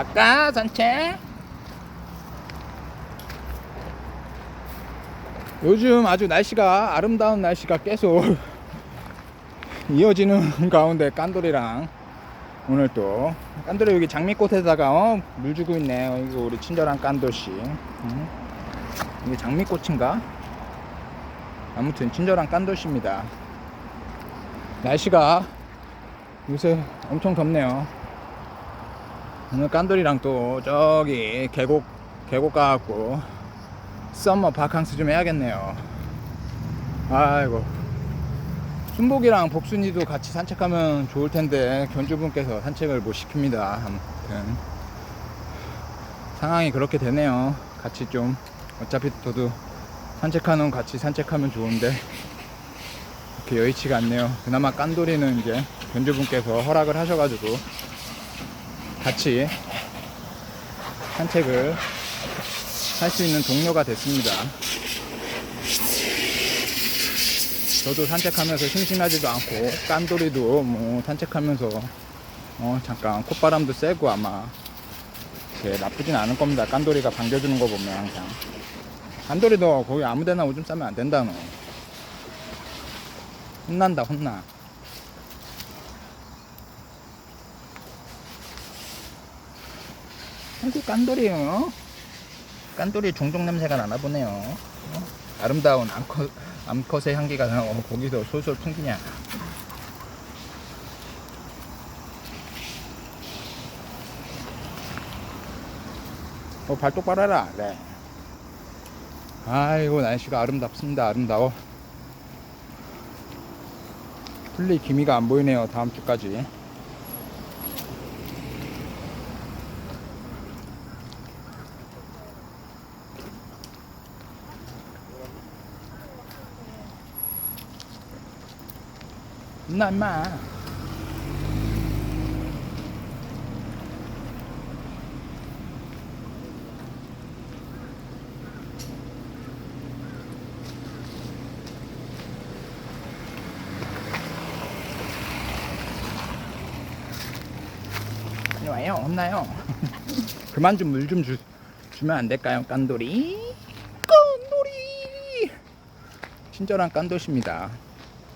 갈까 산책? 요즘 아주 날씨가 아름다운 날씨가 계속 이어지는 가운데 깐돌이랑 오늘 또 깐돌이 여기 장미꽃에다가 어, 물 주고 있네요. 이거 우리 친절한 깐돌씨. 응? 이게 장미꽃인가? 아무튼 친절한 깐돌씨입니다. 날씨가 요새 엄청 덥네요. 오늘 깐돌이랑 또 저기 계곡 계곡 가갖고 썸머 바캉스 좀 해야겠네요. 아이고 순복이랑 복순이도 같이 산책하면 좋을 텐데 견주분께서 산책을 못 시킵니다. 아무튼 상황이 그렇게 되네요. 같이 좀 어차피 저도 산책하는 같이 산책하면 좋은데 그렇게 여의치가 않네요. 그나마 깐돌이는 이제 견주분께서 허락을 하셔가지고 같이 산책을 할 수 있는 동료가 됐습니다. 저도 산책하면서 심심하지도 않고 깐돌이도 뭐 산책하면서 어 잠깐 콧바람도 쐬고 아마 나쁘진 않을 겁니다. 깐돌이가 반겨주는 거 보면 항상 깐돌이 너 거기 아무데나 오줌 싸면 안 된다 너 혼난다 혼나 아이고 깐돌이요. 깐돌이 종종 냄새가 나나 보네요. 어? 아름다운 암컷, 암컷의 향기가 어, 거기서 솔솔 풍기냐. 어, 발톱 빨아라. 네. 아이고 날씨가 아름답습니다. 아름다워. 풀리 기미가 안 보이네요 다음 주까지 나 임마. 와요 혼나요? 그만 좀 물 좀 주면 안 될까요 깐돌이? 깐돌이! 친절한 깐돌입니다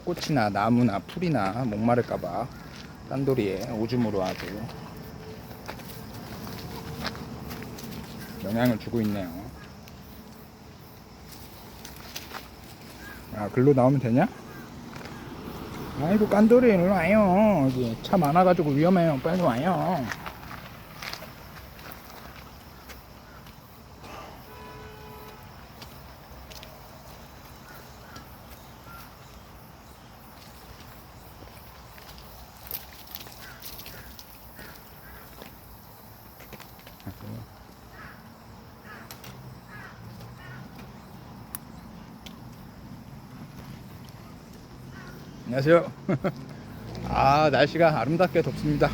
꽃이나 나무나 풀이나 목마를까봐 깐돌이에 오줌으로 아주 영향을 주고 있네요. 아, 글로 나오면 되냐? 아이고, 깐돌이, 일로 와요. 여기 차 많아가지고 위험해요. 빨리 와요. 안녕하세요. 아, 날씨가 아름답게 덥습니다.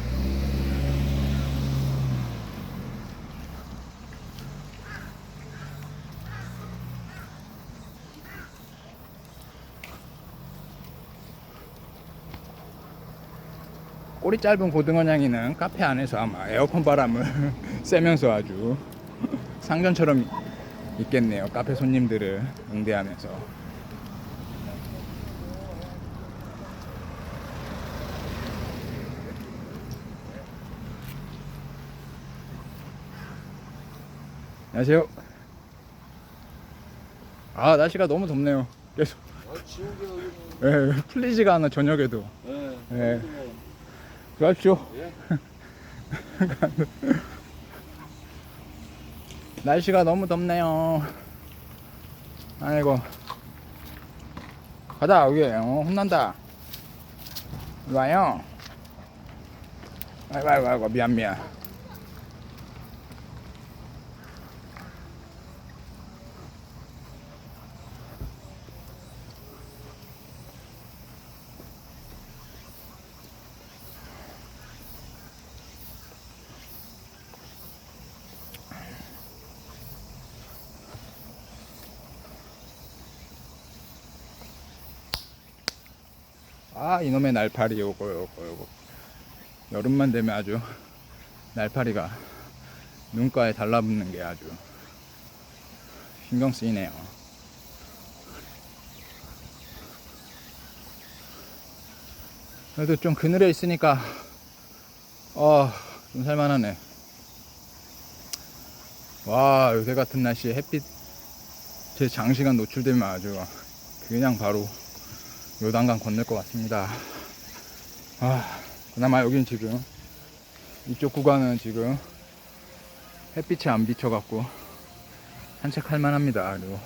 꼬리 짧은 고등어냥이는 카페 안에서 아마 에어컨 바람을 쐬면서 아주 상전처럼 있겠네요. 카페 손님들을 응대하면서. 안녕하세요. 아 날씨가 너무 덥네요. 계속 아. 예, 풀리지가 않아 저녁에도. 예. 예. 날씨가 너무 덥네요. 아이고. 가자 여기 어, 혼난다. 와요. 아이고 아이고 아이고 미안 미안. 아 이놈의 날파리 요거 요거 요거 여름만 되면 아주 날파리가 눈가에 달라붙는 게 아주 신경 쓰이네요. 그래도 좀 그늘에 있으니까 어, 좀 살만하네. 와, 요새 같은 날씨에 햇빛 제 장시간 노출되면 아주 그냥 바로 요단강 건널 것 같습니다. 아, 그나마 여긴 지금 이쪽 구간은 지금 햇빛이 안 비쳐갖고 산책할 만합니다. 그리고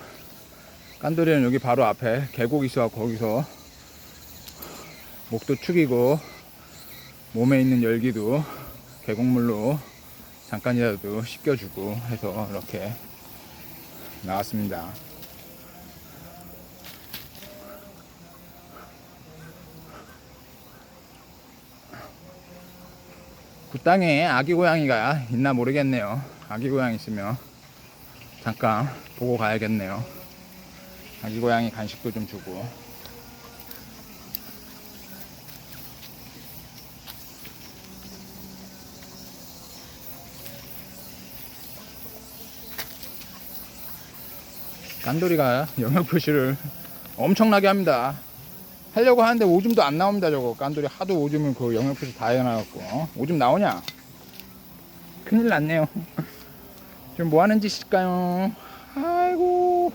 깐돌이는 여기 바로 앞에 계곡 있어갖고 거기서 목도 축이고 몸에 있는 열기도 계곡물로 잠깐이라도 씻겨주고 해서 이렇게 나왔습니다. 그 땅에 아기 고양이가 있나 모르겠네요. 아기 고양이 있으면 잠깐 보고 가야겠네요. 아기 고양이 간식도 좀 주고. 깐돌이가 영역 표시를 엄청나게 합니다. 하려고 하는데 오줌도 안 나옵니다, 저거. 깐돌이 하도 오줌을 그 영역 표시 다 해놔갖고. 어? 오줌 나오냐? 큰일 났네요. 지금 뭐 하는 짓일까요? 아이고.